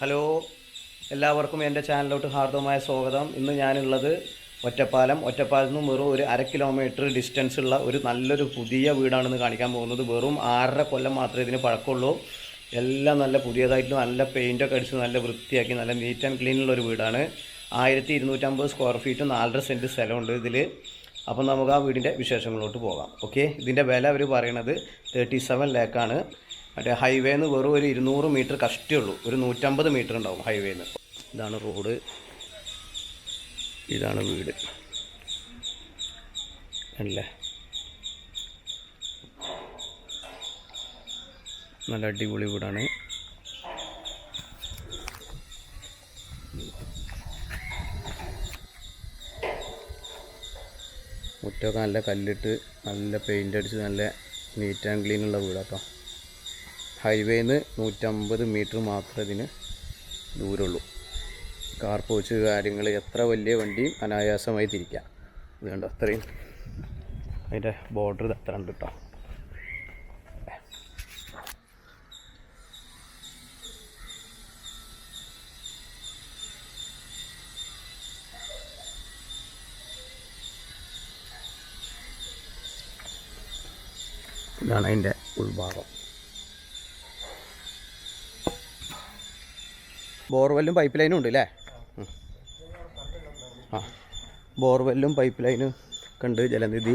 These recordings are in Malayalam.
ഹലോ എല്ലാവർക്കും എന്റെ ചാനലിലോട്ട് ഹാർദവമായ സ്വാഗതം. ഇന്ന് ഞാനുള്ളത് ഒറ്റപ്പാലം. ഒറ്റപ്പാലത്ത് നിന്ന് വെറും ഒരു അര കിലോമീറ്റർ ഡിസ്റ്റൻസ് ഉള്ള ഒരു നല്ലൊരു പുതിയ വീടാണെന്ന് കാണിക്കാൻ പോകുന്നത് വെറും ആറര കൊല്ലം മാത്രമേ ഇതിന് പഴക്കമുള്ളൂ. എല്ലാം നല്ല പുതിയതായിട്ട് നല്ല പെയിന്റൊക്കെ അടിച്ച് നല്ല വൃത്തിയാക്കി നല്ല നീറ്റ് ആൻഡ് ക്ലീൻ ഒരു വീടാണ്. ആയിരത്തി ഇരുന്നൂറ്റമ്പത് സ്ക്വയർ ഫീറ്റ് നാലര സെന്റ് സ്ഥലമുണ്ട് ഇതിൽ അപ്പം നമുക്ക് ആ വീടിന്റെ വിശേഷങ്ങളിലോട്ട് പോകാം. ഓക്കെ ഇതിന്റെ വില അവർ പറയണത് തേർട്ടി സെവൻ ലാക്കാണ് മറ്റേ ഹൈവേന്ന് വെറും ഒരു ഇരുന്നൂറ് മീറ്റർ കഷ്ടേ ഉള്ളൂ. ഒരു നൂറ്റമ്പത് മീറ്റർ ഉണ്ടാവും ഹൈവേന്ന് ഇതാണ് റോഡ് ഇതാണ് വീട്. അല്ലേ? നല്ല അടിപൊളി വീടാണ്. മുറ്റമൊക്കെ നല്ല കല്ലിട്ട് നല്ല പെയിന്റ് അടിച്ച് നല്ല നീറ്റ് ആൻഡ് ക്ലീൻ ഉള്ള വീടാട്ടോ. ഹൈവേന്ന് നൂറ്റമ്പത് മീറ്റർ മാത്രമേ ഇതിന് ദൂരമുള്ളൂ കാർ പോച്ച് കാര്യങ്ങൾ എത്ര വലിയ വണ്ടിയും അനായാസമായി തിരിക്കാം. ഇത് കണ്ടോ? അത്രയും അതിന്റെ ബോർഡർ ഇത് അത്ര ഉണ്ട് കേട്ടോ ഇതാണ് അതിന്റെ ഉൾഭാഗം. ബോർവെല്ലും പൈപ്പ് ലൈനും ഉണ്ട് അല്ലേ ആ ബോർവെല്ലും പൈപ്പ് ലൈനും കണ്ട് ജലനിധി.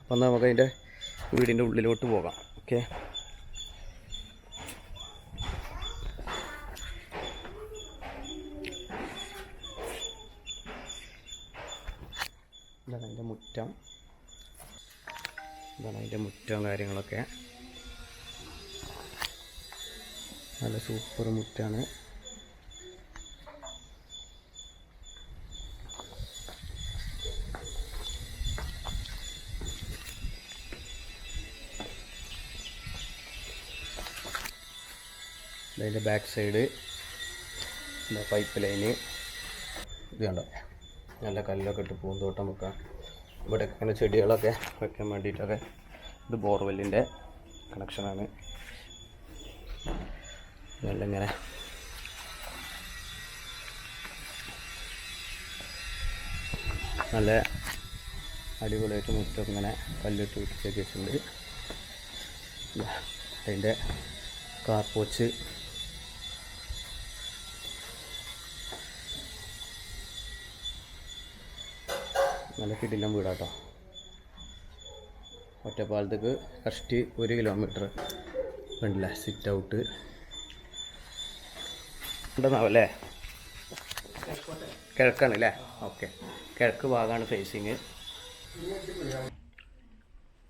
അപ്പം നമുക്ക് അതിന്റെ വീടിന്റെ ഉള്ളിലോട്ട് പോകാം. ഓക്കെ. ഇതാണ് അതിന്റെ മുറ്റം. ഇതാണ് അതിന്റെ മുറ്റവും കാര്യങ്ങളൊക്കെ. നല്ല സൂപ്പർ മുറ്റാണ്. അതിന്റെ ബാക്ക് സൈഡ് പൈപ്പ് ലൈന് ഇത് കണ്ടോ? നല്ല കല്ലൊക്കെ ഇട്ട് പൂന്തോട്ടം വെക്കാം ഇവിടെ ഇങ്ങനെ ചെടികളൊക്കെ വെക്കാൻ വേണ്ടിയിട്ടൊക്കെ ഇത് ബോർവെല്ലിന്റെ കണക്ഷനാണ് ഇങ്ങനെ നല്ല അടിപൊളിയായിട്ട് മുറ്റം ഇങ്ങനെ കല്ലിട്ട് ഇതാ, അതിന്റെ കാർപോച്ച്. നല്ല കിടിലം വീടാട്ടോ. ഒറ്റപ്പാലത്തേക്ക് കഷ്ടി ഒരു കിലോമീറ്റർ ഉണ്ടല്ലേ സിറ്റ് ഔട്ട് ഉണ്ടെന്നാവല്ലേ കിഴക്കാണ് അല്ലേ ഓക്കെ. കിഴക്ക് ഭാഗമാണ് ഫേസിങ്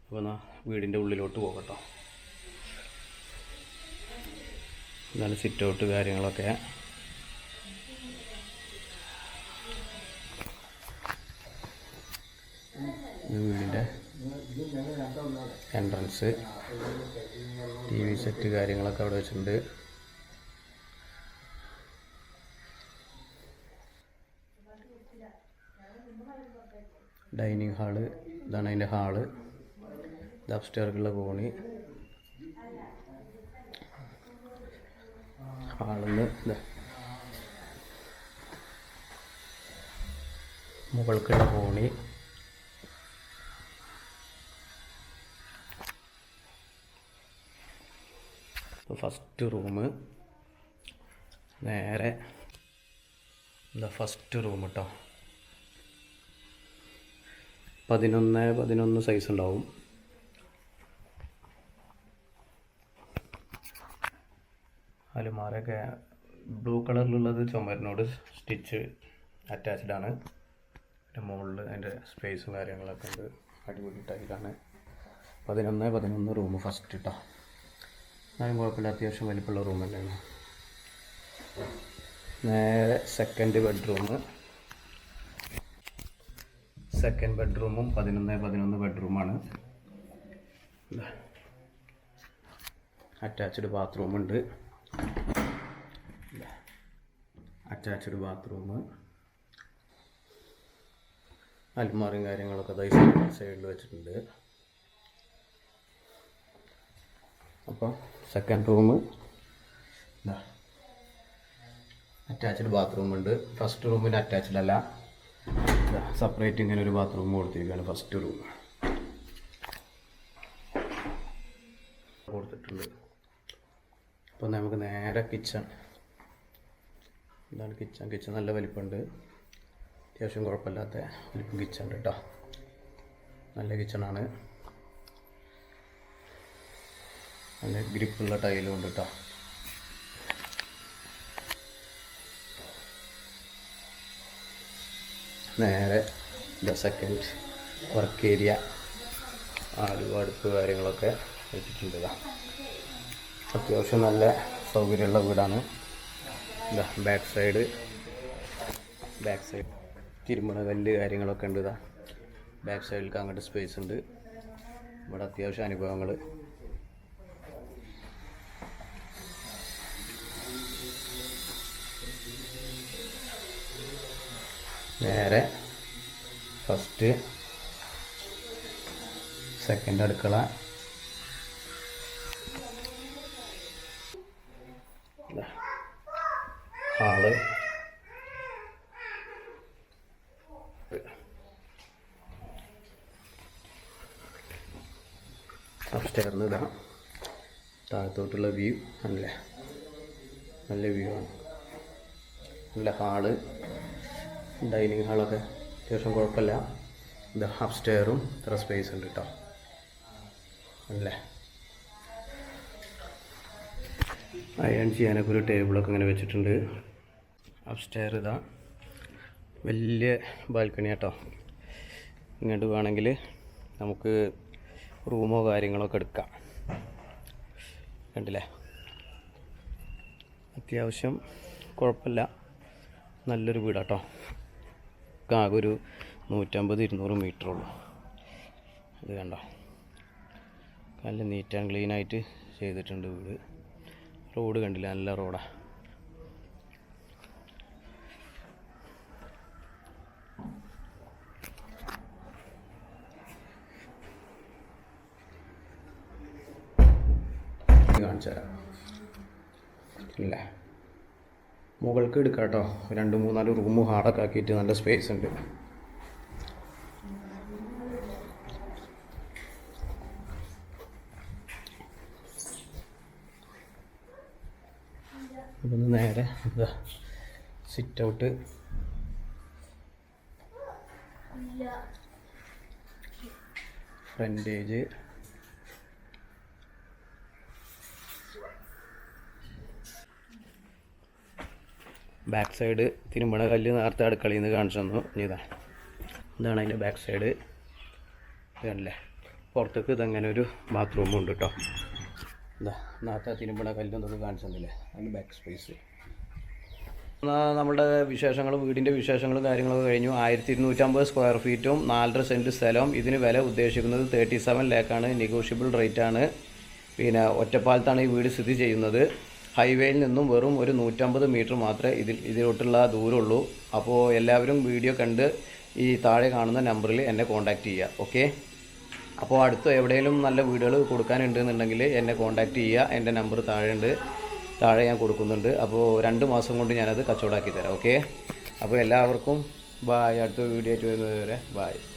അപ്പോൾ എന്നാൽ വീടിന്റെ ഉള്ളിലോട്ട് പോകട്ടോ. എന്നാലും സിറ്റ് ഔട്ട് കാര്യങ്ങളൊക്കെ. വീടിന്റെ എൻട്രൻസ് ടി വി സെറ്റ് കാര്യങ്ങളൊക്കെ അവിടെ വെച്ചിട്ടുണ്ട്. ഡൈനിങ് ഹാൾ ഇതാണ് അതിന്റെ ഹാൾ. ഇത് അപ്സ്റ്റേർക്കുള്ള കോണി. ഹാളിന്ന് മുകൾക്കുള്ള കോണി. ഫസ്റ്റ് റൂം നേരെ എന്താ ഫസ്റ്റ് റൂം കേട്ടോ പതിനൊന്ന് പതിനൊന്ന് സൈസ് ഉണ്ടാവും. അലുമാരൊക്കെ ബ്ലൂ കളറിലുള്ളത് ചുമരിനോട് സ്റ്റിച്ച് അറ്റാച്ച്ഡ് ആണ്. പിന്നെ മുകളിൽ അതിന്റെ സ്പേസും കാര്യങ്ങളൊക്കെ ഉണ്ട്. അടിപൊളി ടൈലാണ് പതിനൊന്ന് പതിനൊന്ന് റൂം ഫസ്റ്റ് ഇട്ടാ എന്നാലും കുഴപ്പമില്ല അത്യാവശ്യം വലിപ്പമുള്ള റൂം തന്നെയാണ്. നേരെ സെക്കൻഡ് ബെഡ്റൂം സെക്കൻഡ് ബെഡ്റൂമും പതിനൊന്ന് പതിനൊന്ന് ബെഡ്റൂമാണ് അറ്റാച്ച്ഡ് ബാത്റൂം ഉണ്ട് അറ്റാച്ച്ഡ് ബാത്റൂം അൽമാറും കാര്യങ്ങളൊക്കെ സൈഡിൽ വെച്ചിട്ടുണ്ട്. അപ്പോൾ സെക്കൻഡ് റൂം അറ്റാച്ച്ഡ് ബാത്റൂം ഉണ്ട് ഫസ്റ്റ് റൂമിന് അറ്റാച്ച്ഡ് അല്ല. സെപ്പറേറ്റ് ഇങ്ങനെ ഒരു ബാത്റൂം കൊടുത്തിരിക്കുകയാണ്. ഫസ്റ്റ് റൂം കൊടുത്തിട്ടുണ്ട്. അപ്പോൾ നമുക്ക് നേരെ കിച്ചൺ ഇതാണ് കിച്ചൺ കിച്ചൺ നല്ല വലിപ്പമുണ്ട്. അത്യാവശ്യം കുഴപ്പമില്ലാത്ത വലിപ്പം കിച്ചൺ ഉണ്ട് കേട്ടോ നല്ല കിച്ചണാണ് നല്ല ഗ്രിപ്പുള്ള ടൈലും ഉണ്ട് കേട്ടോ നേരെ ദ സെക്കൻഡ് വർക്ക് ഏരിയ ആലു അടുപ്പ് കാര്യങ്ങളൊക്കെ ഇതാ അത്യാവശ്യം നല്ല സൗകര്യമുള്ള വീടാണ്. ഇതാ ബാക്ക് സൈഡ് ബാക്ക് സൈഡ് തിരുമണ കല്ല് കാര്യങ്ങളൊക്കെ ഉണ്ട് ഇതാ ബാക്ക് സൈഡിലേക്ക് അങ്ങോട്ട് സ്പേസ് ഉണ്ട്. ഇവിടെ അത്യാവശ്യം അനുഭവങ്ങൾ നേരെ ഫസ്റ്റ് സെക്കൻഡ് അടുക്കള. ഹാൾ അപ്സ്റ്റേർന്ന് ഇതാണ് താഴത്തോട്ടുള്ള വ്യൂ അല്ലേ? നല്ല വ്യൂ ആണ്. നല്ല ഹാൾ ഡൈനിങ് ഹാളൊക്കെ അത്യാവശ്യം കുഴപ്പമില്ല. ഇത് ഹാഫ് സ്റ്റെയറും ഇത്ര സ്പേസ് ഉണ്ട് കേട്ടോ അല്ലേ? അയൺ ചെയ്യാനൊക്കെ ഒരു ടേബിളൊക്കെ ഇങ്ങനെ വെച്ചിട്ടുണ്ട്. അപ് സ്റ്റെയർ ഇതാ. വലിയ ബാൽക്കണി കേട്ടോ ഇങ്ങോട്ട് വേണമെങ്കിൽ നമുക്ക് റൂമോ കാര്യങ്ങളോ ഒക്കെ എടുക്കാം. കണ്ടില്ലേ? അത്യാവശ്യം കുഴപ്പമില്ല. നല്ലൊരു വീടാട്ടോ. ആകെ ഒരു നൂറ്റമ്പത് ഇരുന്നൂറ് മീറ്റർ ഉള്ളൂ. ഇത് കണ്ടോ? നല്ല നീറ്റ് ആൻഡ് ക്ലീൻ ആയിട്ട് ചെയ്തിട്ടുണ്ട് വീട്. റോഡ് കണ്ടില്ല? നല്ല റോഡാണ് കാണിച്ചു തരാം ഇല്ലേ? മുകൾക്ക് എടുക്കാം കേട്ടോ രണ്ട് മൂന്നാൽ റൂം ഹാർഡൊക്കെ ആക്കിയിട്ട് നല്ല സ്പേസ് ഉണ്ട്. അപ്പം നേരെ sit out frontage back side തിരുമ്പണ കല്ല് നേരത്തെ അടുക്കളയിൽ നിന്ന് കാണിച്ചു തന്നു. ഇനി ഇതാ. ഇതാണ് അതിന്റെ ബാക്ക് സൈഡ്. ഇതല്ലേ പുറത്തേക്ക് ഇതങ്ങനെ ഒരു ബാത്റൂമും ഉണ്ട് കേട്ടോ ഇതാ നേരത്തെ തിരുമ്പണ കല്ല് എന്തൊക്കെ കാണിച്ചു തന്നില്ലേ? അതിന്റെ ബാക്ക് സ്പേസ് നമ്മുടെ വിശേഷങ്ങളും വീടിന്റെ വിശേഷങ്ങളും കാര്യങ്ങളൊക്കെ കഴിഞ്ഞു. ആയിരത്തി ഇരുന്നൂറ്റമ്പത് സ്ക്വയർ ഫീറ്റും നാലര സെന്റ് സ്ഥലവും. ഇതിന് വില ഉദ്ദേശിക്കുന്നത് തേർട്ടി സെവൻ ലാക്കാണ് നെഗോഷ്യബിൾ റേറ്റാണ് പിന്നെ ഒറ്റപ്പാലത്താണ് ഈ വീട് സ്ഥിതി ചെയ്യുന്നത്. ഹൈവേയിൽ നിന്നും വെറും ഒരു നൂറ്റമ്പത് മീറ്റർ മാത്രമേ ഇതിൽ ഇതിലോട്ടുള്ള ദൂരമുള്ളൂ. അപ്പോൾ എല്ലാവരും വീഡിയോ കണ്ട് ഈ താഴെ കാണുന്ന നമ്പറിൽ എന്നെ കോൺടാക്റ്റ് ചെയ്യുക ഓക്കെ അപ്പോൾ അടുത്ത് എവിടെയെങ്കിലും നല്ല വീടുകൾ കൊടുക്കാനുണ്ടെന്നുണ്ടെങ്കിൽ എന്നെ കോൺടാക്റ്റ് ചെയ്യുക. എന്റെ നമ്പർ താഴെ ഉണ്ട് താഴെ ഞാൻ കൊടുക്കുന്നുണ്ട്. അപ്പോൾ രണ്ട് മാസം കൊണ്ട് ഞാനത് കച്ചവടമാക്കി തരാം ഓക്കെ അപ്പോൾ എല്ലാവർക്കും ബായ് അടുത്ത വീഡിയോ ആയിട്ട് വരുന്നത് വരെ ബായ്